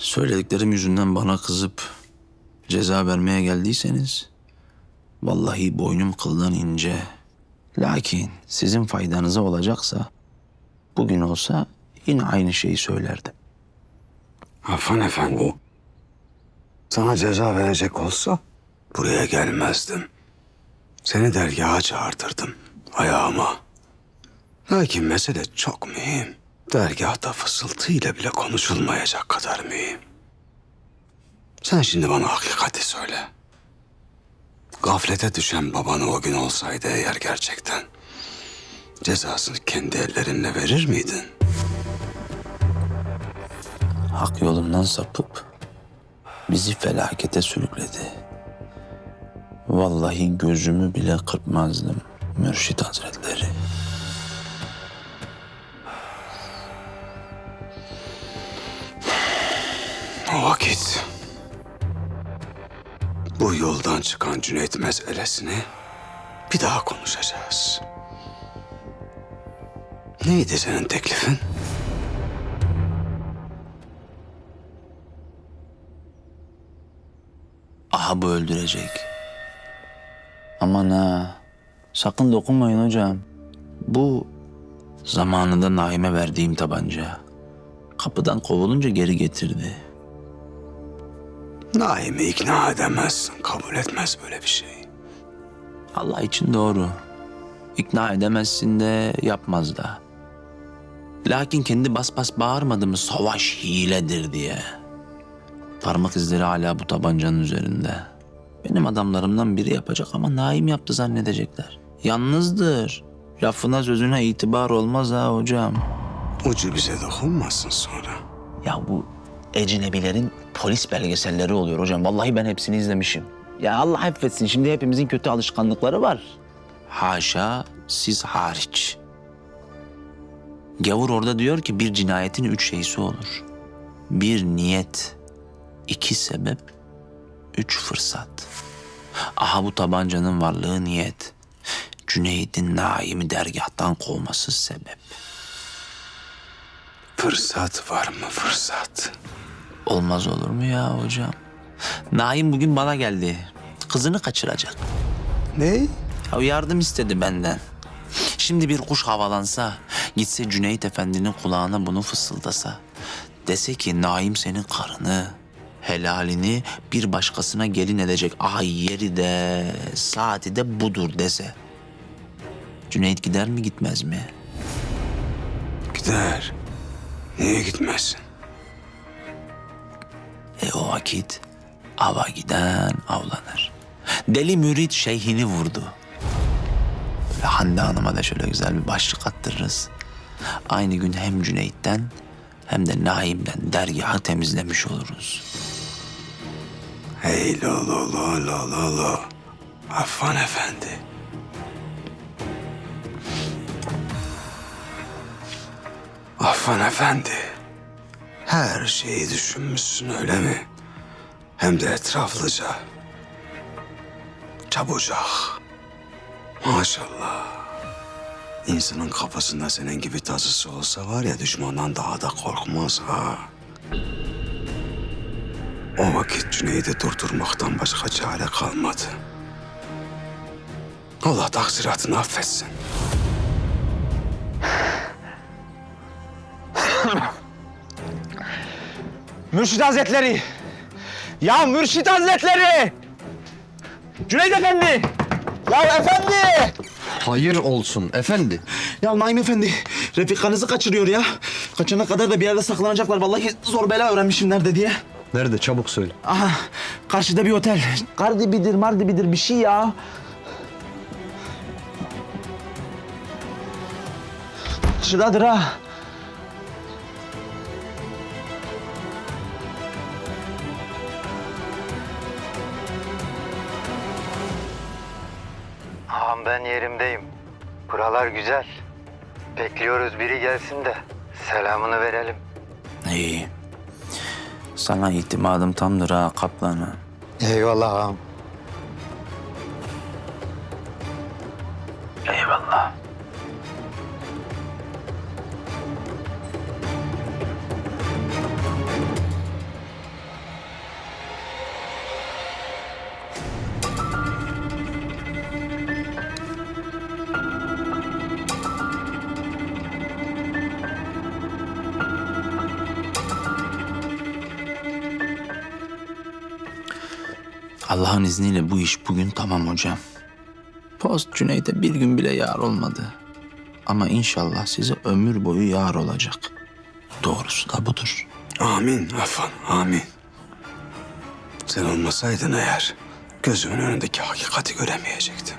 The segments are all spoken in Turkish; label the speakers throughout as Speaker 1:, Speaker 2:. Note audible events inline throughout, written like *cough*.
Speaker 1: Söylediklerim yüzünden bana kızıp ceza vermeye geldiyseniz vallahi boynum kıldan ince. Lakin sizin faydanıza olacaksa bugün olsa yine aynı şeyi söylerdim.
Speaker 2: Affan efendi. Sana ceza verecek olsa buraya gelmezdim. Seni dergaha çağırtırdım ayağıma. Lakin mesele çok mühim. Dergahta fısıltıyla bile konuşulmayacak kadar mühim. Sen şimdi bana hakikati söyle. Gaflete düşen babanı o gün olsaydı eğer gerçekten cezasını kendi ellerinle verir miydin?
Speaker 1: Hak yolundan sapıp bizi felakete sürükledi. Vallahi gözümü bile kırpmazdım Mürşit Hazretleri.
Speaker 2: O vakit bu yoldan çıkan Cüneyt meselesini bir daha konuşacağız. Neydi senin teklifin?
Speaker 1: Aha bu öldürecek. Aman ha. Sakın dokunmayın hocam. Bu zamanında Naim'e verdiğim tabanca. Kapıdan kovulunca geri getirdi.
Speaker 2: Naim'i ikna edemezsin. Kabul etmez böyle bir şey.
Speaker 1: Allah için doğru. İkna edemezsin de yapmaz da. Lakin kendi bas bas bağırmadı mı savaş hiledir diye. Parmak izleri hala bu tabancanın üzerinde. Benim adamlarımdan biri yapacak ama Naim yaptı zannedecekler. Yalnızdır. Lafına sözüne itibar olmaz ha hocam.
Speaker 2: Ucu bize dokunmasın sonra.
Speaker 1: Ya bu ecnebilerin polis belgeselleri oluyor hocam. Vallahi ben hepsini izlemişim. Ya Allah affetsin şimdi hepimizin kötü alışkanlıkları var. Haşa siz hariç. Gavur orada diyor ki bir cinayetin üç şeysi olur. Bir niyet, iki sebep, üç fırsat. Aha bu tabancanın varlığı niyet. Cüneyd'in Naim'i dergahtan kovması sebep.
Speaker 2: Fırsat var mı fırsat?
Speaker 1: Olmaz olur mu ya hocam? Naim bugün bana geldi. Kızını kaçıracak.
Speaker 2: Ne?
Speaker 1: Ya yardım istedi benden. Şimdi bir kuş havalansa, gitse Cüneyt Efendi'nin kulağına bunu fısıldasa. Dese ki Naim senin karını, helalini bir başkasına gelin edecek. Ay yeri de, saati de budur dese. Cüneyt gider mi gitmez mi?
Speaker 2: Gider. Niye gitmesin?
Speaker 1: O vakit ava giden avlanır. Deli mürit şeyhini vurdu. Ve Hande Hanım'a da şöyle güzel bir başlık attırırız. Aynı gün hem Cüneyt'ten hem de Naim'den dergahı temizlemiş oluruz.
Speaker 2: Hey lo lo lo lo lo lo. Affan efendi. Affan efendi. Her şeyi düşünmüşsün öyle mi? Hem de etraflıca. Çabucak. Maşallah. İnsanın kafasında senin gibi tazısı olsa var ya düşmandan daha da korkmaz ha. O vakit Cüneyd'i durdurmaktan başka çare kalmadı. Allah taksiratını affetsin. *laughs*
Speaker 3: Mürşit Hazretleri! Ya Mürşit Hazretleri! Cüneyt Efendi! Ya efendi!
Speaker 4: Hayır olsun efendi.
Speaker 3: Ya Naim Efendi, Refikanızı kaçırıyor ya. Kaçana kadar da bir yerde saklanacaklar. Vallahi zor bela öğrenmişim nerede diye.
Speaker 4: Nerede çabuk söyle.
Speaker 3: Aha, karşıda bir otel. Kardibidir, mardibidir bir şey ya. Şuradadır ha.
Speaker 5: Ağam ben yerimdeyim. Buralar güzel. Bekliyoruz biri gelsin de selamını verelim.
Speaker 1: İyi. Sana itimadım tamdır ha kaplanı.
Speaker 5: Eyvallah ağam.
Speaker 1: Allah'ın izniyle bu iş bugün tamam hocam. Post Cüneyt'e bir gün bile yar olmadı. Ama inşallah size ömür boyu yar olacak. Doğrusu da budur.
Speaker 6: Amin Affan, amin. Sen olmasaydın eğer gözümün önündeki hakikati göremeyecektim.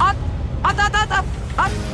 Speaker 7: At at at. At.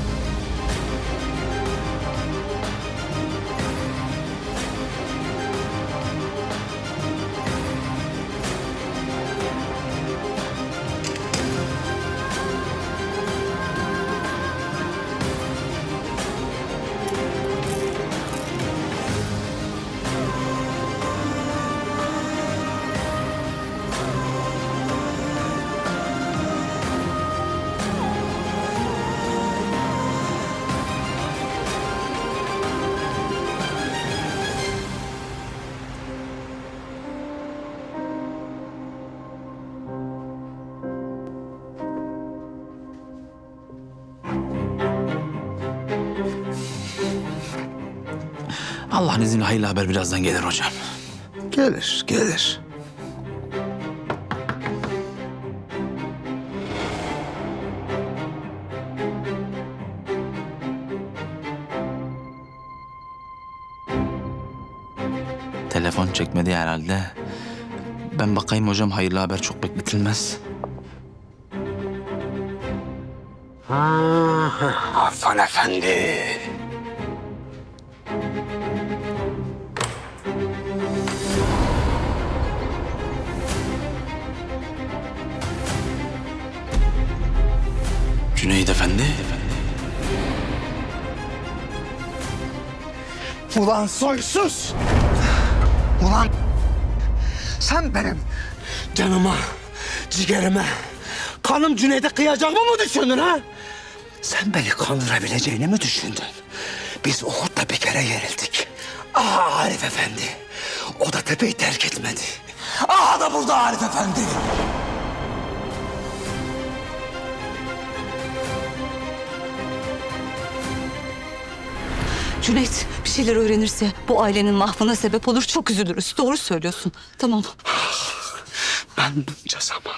Speaker 1: Allah'ın izniyle hayırlı haber birazdan gelir hocam.
Speaker 6: Gelir, gelir.
Speaker 1: Telefon çekmedi herhalde. Ben bakayım hocam hayırlı haber çok bekletilmez.
Speaker 6: Affan efendi.
Speaker 2: Ulan soysuz! Ulan sen benim canıma, ciğerime, kanım Cüneyt'e kıyacağımı mı düşündün ha? Sen beni kandırabileceğini mi düşündün? Biz Uhud'da bir kere yenildik. Aha Arif Efendi. O da tepeyi terk etmedi. Aha da burada Arif Efendi.
Speaker 8: Cüneyt bir şeyler öğrenirse bu ailenin mahvına sebep olur. Çok üzülürüz. Doğru söylüyorsun. Tamam.
Speaker 2: Ben bunca zaman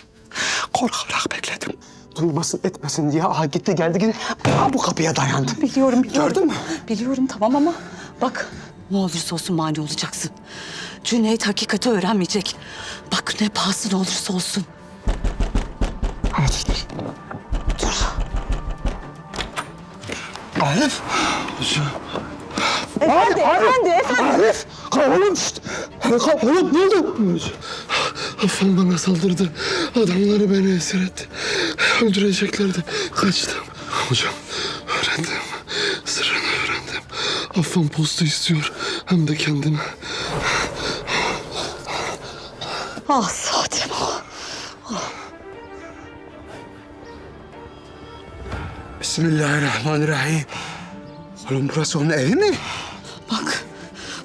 Speaker 2: korkarak bekledim. Duymasın etmesin diye aha gitti geldi gitti. Aha bu kapıya dayandı.
Speaker 8: Biliyorum, biliyorum.
Speaker 2: Gördün mü?
Speaker 8: Biliyorum tamam ama bak ne olursa olsun mani olacaksın. Cüneyt hakikati öğrenmeyecek. Bak ne pahasına olursa olsun.
Speaker 2: Arif. Efendi, efendi, efendi. Arif, oğlum. Şşt. Oğlum, ne oldu?
Speaker 9: Affan bana saldırdı. Adamları beni esir etti. Öldüreceklerdi. Kaçtım. Hocam öğrendim. Sırrını öğrendim. Affan postu istiyor. Hem de kendine.
Speaker 8: Ah Sadim.
Speaker 2: Bismillahirrahmanirrahim. Oğlum burası onun evi mi?
Speaker 8: Bak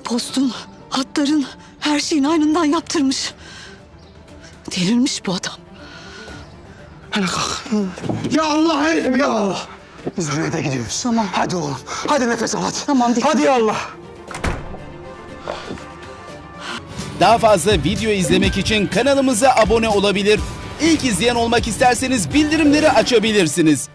Speaker 8: postun, hatların, her şeyin aynından yaptırmış. Delirmiş bu adam.
Speaker 2: Hele kalk. Ya Allah herif ya Allah.
Speaker 10: Biz Cüneyt'e gidiyoruz.
Speaker 8: Tamam.
Speaker 10: Hadi oğlum. Hadi nefes al hadi.
Speaker 8: Tamam, dikkat.
Speaker 10: Hadi ya Allah.
Speaker 11: Daha fazla video izlemek için kanalımıza abone olabilir. İlk izleyen olmak isterseniz bildirimleri açabilirsiniz.